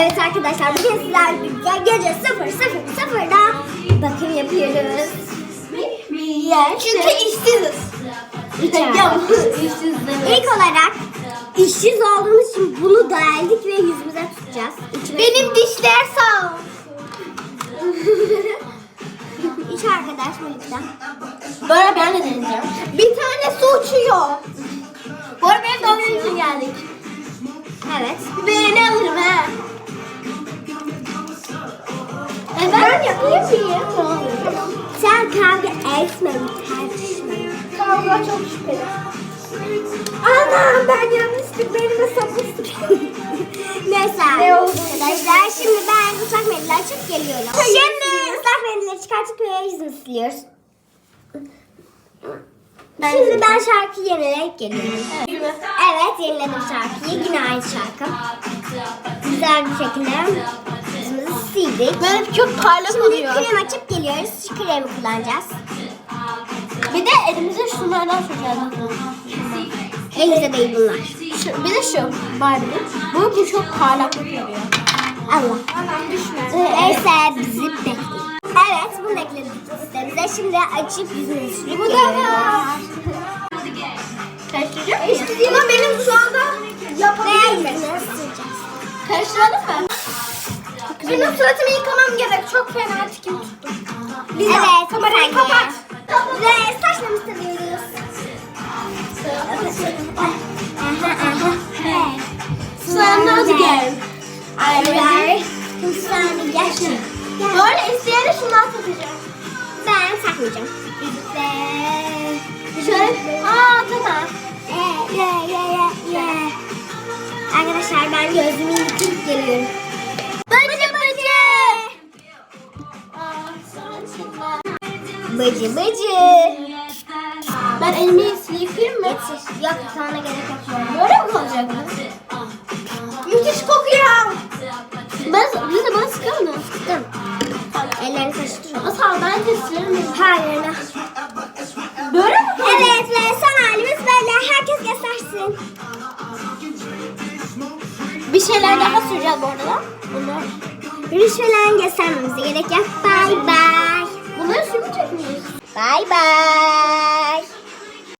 Evet arkadaşlar bugün sizlerle birlikte gece 00.00'da bakım yapıyoruz. Niye? Çünkü işsiziz. İlk olarak işsiz olduğumuz için bunu deldik ve yüzümüze tutacağız. İçime- Benim dişler sağ ol. İç arkadaş Melih'ten. Böyle ben de deneyeceğim. Bir tane su uçuyor. Bu arada benim doğum günüm için geldik. Evet. Ben. Sen kavga etme, tartışma. Kavga çok şüpheli. Anam ben yanlışlıkla elime sapmıştım. Neyse Ne oldu? arkadaşlar şimdi ben ıslak mendil açıp geliyorum. Şimdi ıslak mendilleri çıkartıp ve yüzümü siliyoruz. Şimdi ben şarkı yenileyip geliyorum. Evet yeniledim şarkıyı. Yine aynı şarkı. Güzel bir şekilde sildik. Böyle çok parlak Şimdi oluyor. krem açıp geliyoruz. Şu kremi kullanacağız. Bir de elimize şunlardan süreceğiz. Elimizde değil bunlar. Şu, bir de şu Barbie'nin. Bu, bu çok parlaklık veriyor. Allah. Hemen düşme. Neyse bizi bekleyin. Evet bunu ekledik sistemimize. Şimdi açıp yüzünü sürüp Bu da var. Karıştıracak mıyız? Ama benim şu anda yapabilirim. Karıştıralım mı? Benim suratımı yıkamam gerek. Çok fena tikim tuttu. Liza, Evet, kamerayı kapat. Ve saçlarımızı tarıyoruz. Slime not again. I'm ready. Sen yaşlı. Böyle isteyene şundan Bıcı bıcı. Ben elimi yıkayayım mı? Yok sana gerek yok. Böyle mi kalacak mı? Müthiş kokuyor. Ben, bir de bana sıkar mı? Dım. Ellerini karıştırın. Ama tamam ben testilerim. Hayır. Böyle mi? Evet ve son halimiz böyle. Herkes göstersin. Bir şeyler daha süreceğiz bu arada. Bunlar. Rüşvelen göstermemize gerek yok. Bye bye. Bunları sürmeyecek 拜拜。